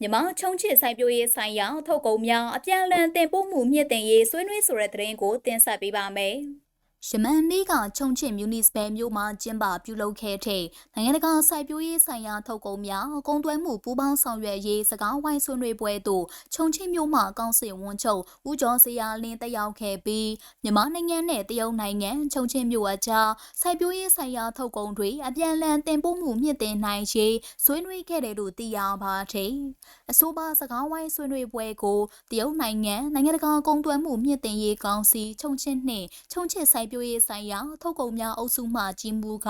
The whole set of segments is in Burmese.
မြန်မာချုံချစ်စိုက်ပျိုးရေးဆိုင်ရာထုတ်ကုန်များအပြန်အလှန်တင်ပို့မှုမြင့်တင်ရေးဆွေးနွေးဆိုတဲ့သတင်းကိုတင်ဆက်ပေးပါမယ်။ ယမန်နေ့ကချုံချစ်မြူနီစပယ်မြို့မှာကျင်းပပြုလုပ်ခဲ့တဲ့နိုင်ငံတကာစိုက်ပျိုးရေးဆိုင်ရာထုတ်ကုန်များကုန်သွယ်မှုပူးပေါင်းဆောင်ရွက်ရေးစကားဝိုင်းဆွေးနွေးပွဲသို့ချုံချစ်မြို့မှာကောင်းစီဝန်ချုပ်ဦးကျော်စရာလင်းတက်ရောက်ခဲ့ပြီးမြန်မာနိုင်ငံနဲ့တရုတ်နိုင်ငံချုံချစ်မြို့အကြားစိုက်ပျိုးရေးဆိုင်ရာထုတ်ကုန်တွေအပြန်အလှန်တင်ပို့မှုမြင့်တင်နိုင်ရေးဆွေးနွေးခဲ့တယ်လို့သိရပါတယ်။အဆိုပါစကားဝိုင်းဆွေးနွေးပွဲကိုတရုတ်နိုင်ငံနိုင်ငံတကာကုန်သွယ်မှုမြင့်တင်ရေးကောင်စီချုံချစ်နှင့်ချုံချစ်စိုက်ပျိုးရေးဆိုင်ရာထုတ်ကုန်များအုပ်စုမှကြီးမှုက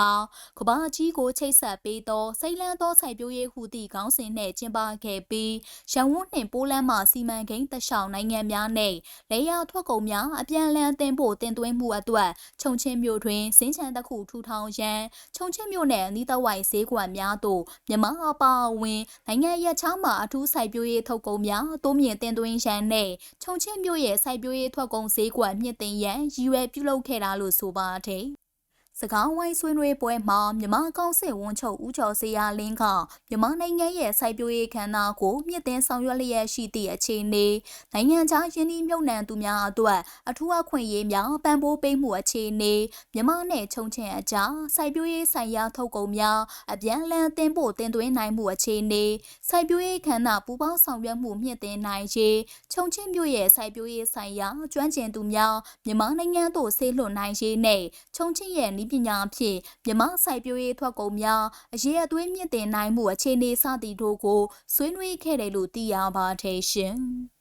ကဘာကြီးကိုချိတ်ဆက်ပေးသောစိတ်လန်းသောစိုက်ပျိုးရေးဟူသည့်ခေါင်းစဉ်နဲ့ကျင်းပခဲ့ပြီးရန်ကုန်နှင့်ပိုးလန်းမှစီမံကိန်းတခြားနိုင်ငံများနဲ့လေယာထွက်ကုန်များအပြန်အလှန်တင်ပို့တင်သွင်းမှုအတွက်ခြုံချင်းမြို့တွင်စင်းချန်တစ်ခုထူထောင်ရန်ခြုံချင်းမြို့နယ်အနီးတစ်ဝိုက်ဈေးကွက်များသို့မြန်မာအပါအဝင်နိုင်ငံရခြားမှအထူးစိုက်ပျိုးရေးထုတ်ကုန်များတိုးမြင့်တင်သွင်းရန်နဲ့ခြုံချင်းမြို့ရဲ့စိုက်ပျိုးရေးထွက်ကုန်ဈေးကွက်မြင့်တင်ရန်ရည်ရွယ်ပြုလုပ်ခဲ့တာလို့ဆိုပါတယ် စကောင်းဝိုင်းဆွေးနွေးပွဲမှာမြန်မာကောင်စစ်ဝန်ချုပ်ဦးကျော်စရာလင်းကမြန်မာနိုင်ငံရဲ့စိုက်ပျိုးရေးခန္ဓာကိုမြင့်တင်ဆောင်ရွက်လျက်ရှိသည့်အခြေအနေနိုင်ငံခြားယင်းနှိမ့်မြုပ်နှံသူများအတွက်အထူးအခွင့်အရေးများပံ့ပိုးပေးမှုအခြေအနေမြန်မာနဲ့ချုံချင်အကြားစိုက်ပျိုးရေးဆိုင်ရာထုတ်ကုန်များအပြန်အလှန်တင်ပို့တင်သွင်းနိုင်မှုအခြေအနေစိုက်ပျိုးရေးခန္ဓာပူးပေါင်းဆောင်ရွက်မှုမြင့်တင်နိုင်ရေးချုံချင်မြို့ရဲ့စိုက်ပျိုးရေးဆိုင်ရာကျွမ်းကျင်သူများမြန်မာနိုင်ငံသို့ဆေးလွှတ်နိုင်ရေးနဲ့ချုံချင်ရဲ့ပညာဖြင့်မြမစိုက်ပျိုးရေးထွက်ကုန်များအရေးအသွေးမြင့်တင်နိုင်မှုအခြေအနေစသည်တို့ကိုဆွေးနွေးခဲ့တယ်လို့သိရပါတယ်ရှင်။